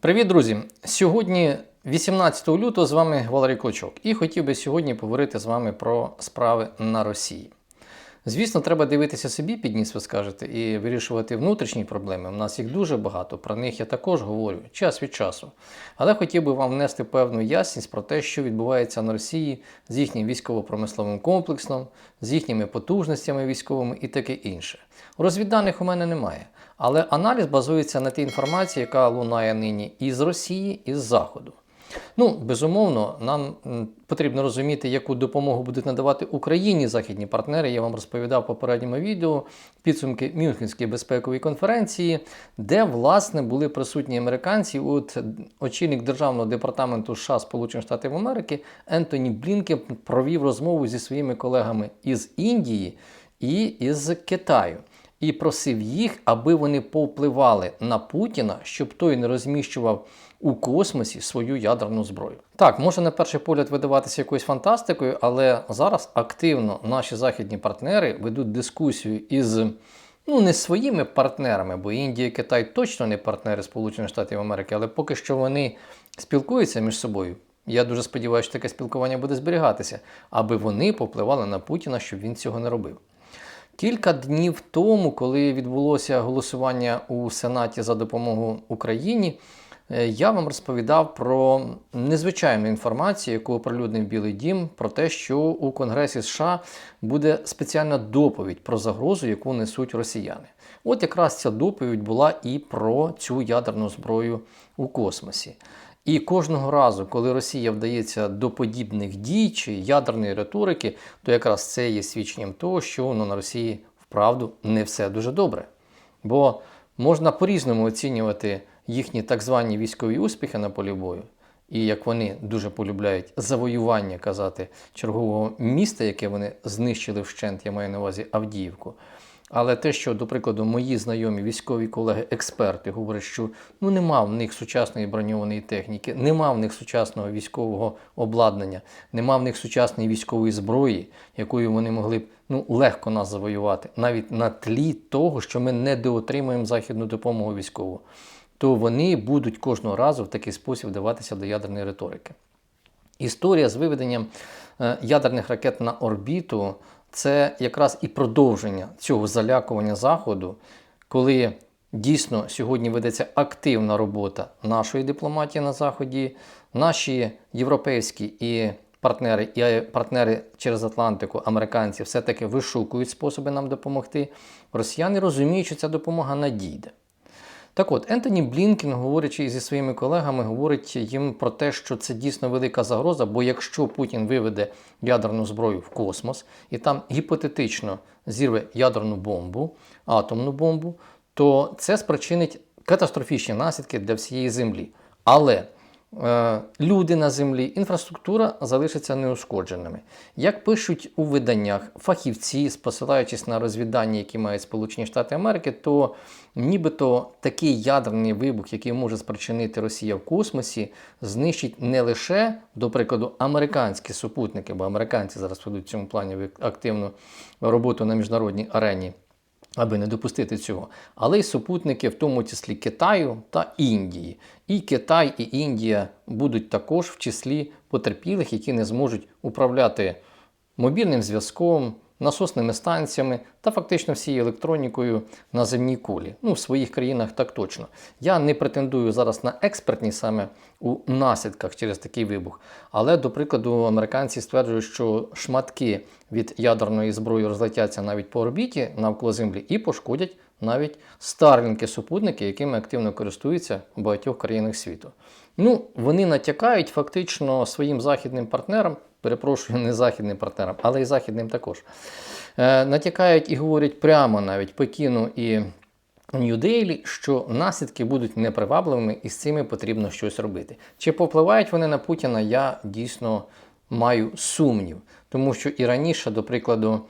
Привіт, друзі! Сьогодні, 18 лютого, з вами Валерій Клочок, і хотів би сьогодні поговорити з вами про справи на Росії. Звісно, треба дивитися собі під ніс, ви скажете, і вирішувати внутрішні проблеми. У нас їх дуже багато, про них я також говорю час від часу. Але хотів би вам внести певну ясність про те, що відбувається на Росії з їхнім військово-промисловим комплексом, з їхніми потужностями військовими і таке інше. Розвідданих у мене немає. Але аналіз базується на тій інформації, яка лунає нині і з Росії, і з Заходу. Ну, безумовно, нам потрібно розуміти, яку допомогу будуть надавати Україні західні партнери. Я вам розповідав в попередньому відео підсумки Мюнхенської безпекової конференції, де власне були присутні американці. От очільник державного департаменту США Сполучених Штатів Америки Ентоні Блінкен провів розмову зі своїми колегами із Індії і із Китаю і просив їх, аби вони повпливали на Путіна, щоб той не розміщував у космосі свою ядерну зброю. Так, може на перший погляд видаватися якоюсь фантастикою, але зараз активно наші західні партнери ведуть дискусію із ну не своїми партнерами, бо Індія і Китай точно не партнери Сполучених Штатів Америки, але поки що вони спілкуються між собою. Я дуже сподіваюся, що таке спілкування буде зберігатися, аби вони попливали на Путіна, щоб він цього не робив. Кілька днів тому, коли відбулося голосування у Сенаті за допомогу Україні, я вам розповідав про незвичайну інформацію, яку оприлюднив Білий Дім, про те, що у Конгресі США буде спеціальна доповідь про загрозу, яку несуть росіяни. От якраз ця доповідь була і про цю ядерну зброю у космосі. І кожного разу, коли Росія вдається до подібних дій чи ядерної риторики, то якраз це є свідченням того, що ну, на Росії вправду не все дуже добре. Бо можна по-різному оцінювати їхні так звані військові успіхи на полі бою, і як вони дуже полюбляють завоювання казати чергового міста, яке вони знищили вщент, я маю на увазі Авдіївку. Але те, що, до прикладу, мої знайомі військові колеги-експерти говорять, що ну нема в них сучасної броньованої техніки, нема в них сучасного військового обладнання, нема в них сучасної військової зброї, якою вони могли б ну легко нас завоювати, навіть на тлі того, що ми не доотримуємо західну допомогу військову, то вони будуть кожного разу в такий спосіб вдаватися до ядерної риторики. Історія з виведенням е, ядерних ракет на орбіту це якраз і продовження цього залякування Заходу, коли дійсно сьогодні ведеться активна робота нашої дипломатії на Заході, наші європейські і партнери, і партнери через Атлантику, американці, все-таки вишукують способи нам допомогти. Росіяни розуміють, що ця допомога надійде. Так от, Ентоні Блінкін, говорячи зі своїми колегами, говорить їм про те, що це дійсно велика загроза, бо якщо Путін виведе ядерну зброю в космос і там гіпотетично зірве ядерну бомбу, атомну бомбу, то це спричинить катастрофічні наслідки для всієї землі. Але люди на землі, інфраструктура залишаться неушкодженими. Як пишуть у виданнях фахівці, посилаючись на розвідання, які мають Сполучені Штати Америки, то нібито такий ядерний вибух, який може спричинити Росія в космосі, знищить не лише, до прикладу, американські супутники, бо американці зараз ведуть в цьому плані активну роботу на міжнародній арені аби не допустити цього, але й супутники, в тому числі Китаю та Індії. І Китай, і Індія будуть також в числі потерпілих, які не зможуть управляти мобільним зв'язком, насосними станціями та фактично всією електронікою на земній кулі. Ну, в своїх країнах так точно. Я не претендую зараз на експертність саме у наслідках через такий вибух. Але, до прикладу, американці стверджують, що шматки від ядерної зброї розлетяться навіть по орбіті навколо Землі і пошкодять навіть старлінки супутники, якими активно користуються у багатьох країнах світу. Ну, вони натякають фактично своїм західним партнерам, перепрошую, не західним партнерам, але й західним також. Е, натякають і говорять прямо навіть Пекіну і Нью-Дейлі, що наслідки будуть непривабливими і з цими потрібно щось робити. Чи попливають вони на Путіна, я дійсно маю сумнів, тому що і раніше, до прикладу,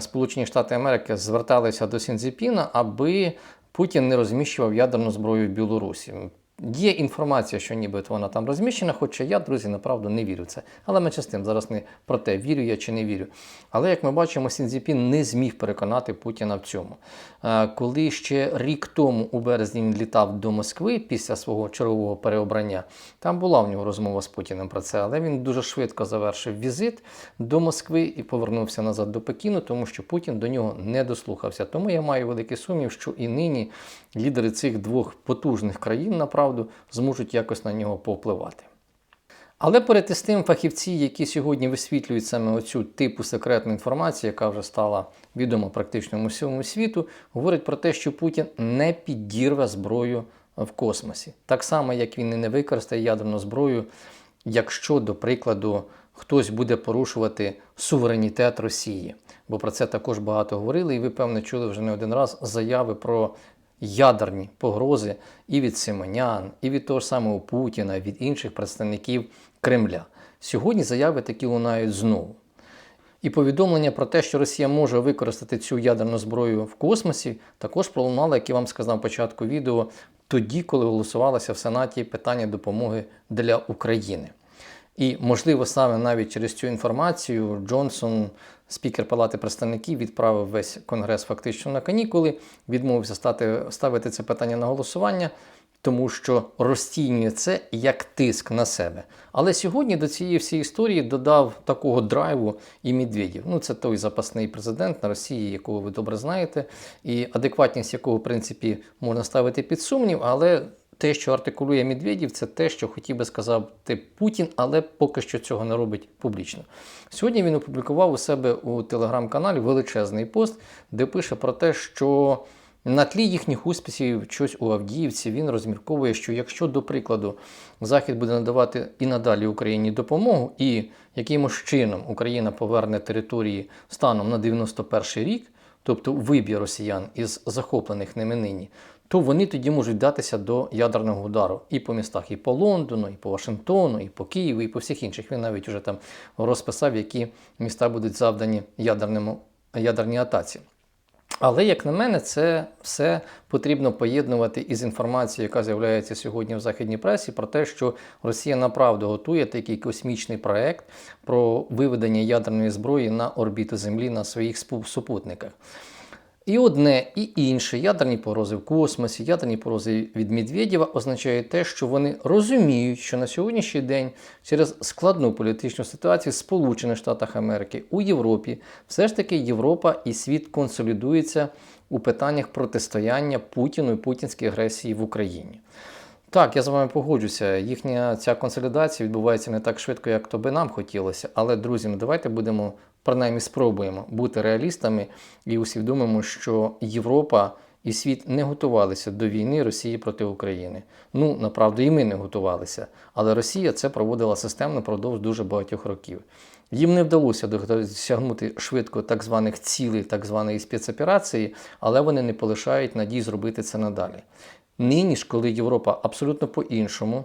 Сполучені Штати Америки зверталися до Сінзіпіна, аби Путін не розміщував ядерну зброю в Білорусі. Є інформація, що нібито вона там розміщена, хоча я, друзі, направду не вірю в це. Але менше з зараз не про те, вірю я чи не вірю. Але як ми бачимо, Сінзіпін не зміг переконати Путіна в цьому. Е, Коли ще рік тому, у березні, він літав до Москви після свого чергового переобрання, там була в нього розмова з Путіним про це, але він дуже швидко завершив візит до Москви і повернувся назад до Пекіну, тому що Путін до нього не дослухався. Тому я маю великий сумнів, що і нині лідери цих двох потужних країн, направду, зможуть якось на нього повпливати. Але перед із тим фахівці, які сьогодні висвітлюють саме оцю типу секретної інформації, яка вже стала відома практично всьому світу, говорять про те, що Путін не підірве зброю в космосі. Так само, як він і не використає ядерну зброю, якщо, до прикладу, хтось буде порушувати суверенітет Росії. Бо про це також багато говорили, і ви, певно, чули вже не один раз заяви про ядерні погрози і від Симонян, і від того ж самого Путіна, від інших представників Кремля. Сьогодні заяви такі лунають знову. І повідомлення про те, що Росія може використати цю ядерну зброю в космосі, також пролунало, як я вам сказав на початку відео, тоді, коли голосувалося в Сенаті питання допомоги для України. І, можливо, саме навіть через цю інформацію Джонсон, спікер Палати представників, відправив весь конгрес фактично на канікули, відмовився стати, ставити це питання на голосування, тому що розцінює це як тиск на себе. Але сьогодні до цієї всієї історії додав такого драйву і Медведєв. Ну, це той запасний президент на Росії, якого ви добре знаєте, і адекватність якого, в принципі, можна ставити під сумнів, але те, що артикулює Медведєв, це те, що хотів би сказати Путін, але поки що цього не робить публічно. Сьогодні він опублікував у себе у телеграм-каналі величезний пост, де пише про те, що на тлі їхніх успіхів щось у Авдіївці він розмірковує, що якщо, до прикладу, Захід буде надавати і надалі Україні допомогу, і якимось чином Україна поверне території станом на 91 рік, тобто виб'є росіян із захоплених ними нині, то вони тоді можуть датися до ядерного удару і по містах, і по Лондону, і по Вашингтону, і по Києву, і по всіх інших. Він навіть вже там розписав, які міста будуть завдані ядерному, ядерній атаці. Але, як на мене, це все потрібно поєднувати із інформацією, яка з'являється сьогодні в західній пресі, про те, що Росія направду готує такий космічний проект про виведення ядерної зброї на орбіту Землі на своїх супутниках. І одне, і інше ядерні погрози в космосі, ядерні погрози від Медведєва означає те, що вони розуміють, що на сьогоднішній день через складну політичну ситуацію в Сполучених Штатах Америки у Європі, все ж таки Європа і світ консолідуються у питаннях протистояння Путіну і путінській агресії в Україні. Так, я з вами погоджуся. Їхня ця консолідація відбувається не так швидко, як то би нам хотілося. Але, друзі, ну давайте будемо принаймні спробуємо бути реалістами і усвідомимо, що Європа і світ не готувалися до війни Росії проти України. Ну, направду, і ми не готувалися. Але Росія це проводила системно впродовж дуже багатьох років. Їм не вдалося досягнути швидко так званих цілей, так званої спецоперації, але вони не полишають надій зробити це надалі. Нині ж, коли Європа абсолютно по-іншому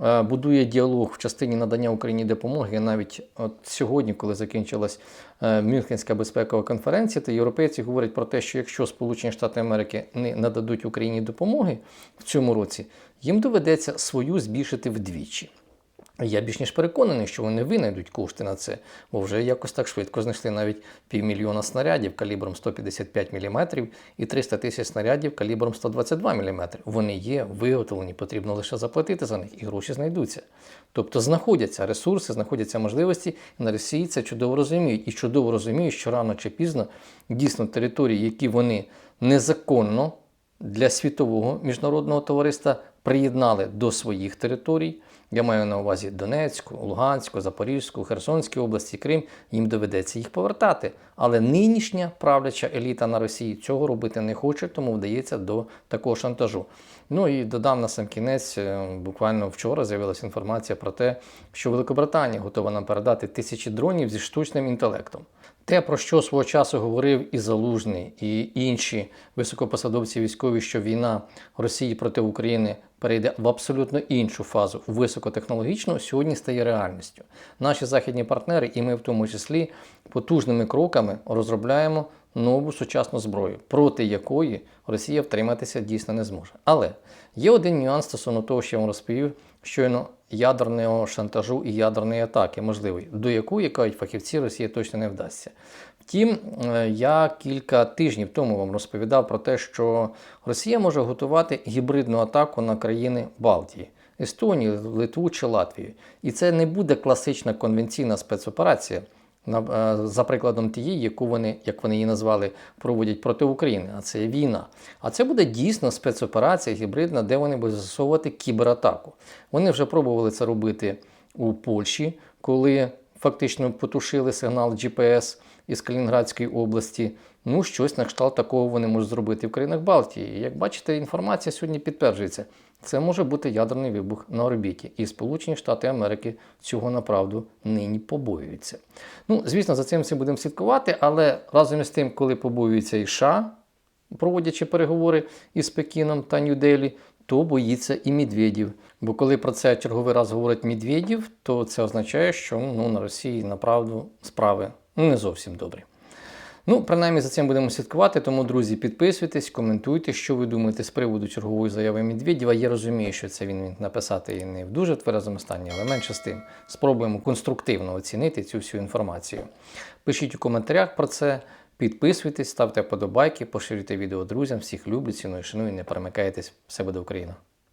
будує діалог в частині надання Україні допомоги, навіть от сьогодні, коли закінчилась е, Мюнхенська безпекова конференція, то європейці говорять про те, що якщо Сполучені Штати Америки не нададуть Україні допомоги в цьому році, їм доведеться свою збільшити вдвічі. Я більш ніж переконаний, що вони винайдуть кошти на це, бо вже якось так швидко знайшли навіть півмільйона снарядів калібром 155 мм і 300 тисяч снарядів калібром 122 мм. Вони є, виготовлені, потрібно лише заплатити за них, і гроші знайдуться. Тобто знаходяться ресурси, знаходяться можливості, і на Росії це чудово розуміють. І чудово розуміють, що рано чи пізно дійсно території, які вони незаконно для світового міжнародного товариства приєднали до своїх територій. Я маю на увазі Донецьку, Луганську, Запорізьку, Херсонську області, Крим, їм доведеться їх повертати. Але нинішня правляча еліта на Росії цього робити не хоче, тому вдається до такого шантажу. Ну і додам на сам кінець, е, буквально вчора з'явилася інформація про те, що Великобританія готова нам передати тисячі дронів зі штучним інтелектом. Те, про що свого часу говорив і Залужний, і інші високопосадовці військові, що війна Росії проти України перейде в абсолютно іншу фазу, високотехнологічну, сьогодні стає реальністю. Наші західні партнери, і ми в тому числі, потужними кроками розробляємо нову сучасну зброю, проти якої Росія втриматися дійсно не зможе. Але є один нюанс стосовно того, що я вам розповів, щойно ядерного шантажу і ядерної атаки можливої, до якої, кажуть фахівці, Росія точно не вдасться. Втім, е, я кілька тижнів тому вам розповідав про те, що Росія може готувати гібридну атаку на країни Балтії. Естонію, Литву чи Латвію. І це не буде класична конвенційна спецоперація, за прикладом тієї, яку вони, як вони її назвали, проводять проти України. А це війна. А це буде дійсно спецоперація гібридна, де вони будуть застосовувати кібератаку. Вони вже пробували це робити у Польщі, коли фактично потушили сигнал GPS із Калінградської області. Ну, щось на кшталт такого вони можуть зробити в країнах Балтії. Як бачите, інформація сьогодні підтверджується. Це може бути ядерний вибух на орбіті. І Сполучені Штати Америки цього направду нині побоюються. Ну, звісно, за цим всім будемо слідкувати, але разом із тим, коли побоюються і США, проводячи переговори із Пекіном та Нью-Делі, то боїться і Медведів. Бо коли про це черговий раз говорить Медведів, то це означає, що ну, на Росії направду справи не зовсім добрі. Ну, принаймні за цим будемо слідкувати. Тому, друзі, підписуйтесь, коментуйте, що ви думаєте з приводу чергової заяви Медведєва. Я розумію, що це він написати і не в дуже тверезому стані, але менше з тим спробуємо конструктивно оцінити цю всю інформацію. Пишіть у коментарях про це. Підписуйтесь, ставте вподобайки, поширюйте відео друзям. Всіх люблю, ціную, шаную, не перемикайтесь. Все буде Україна!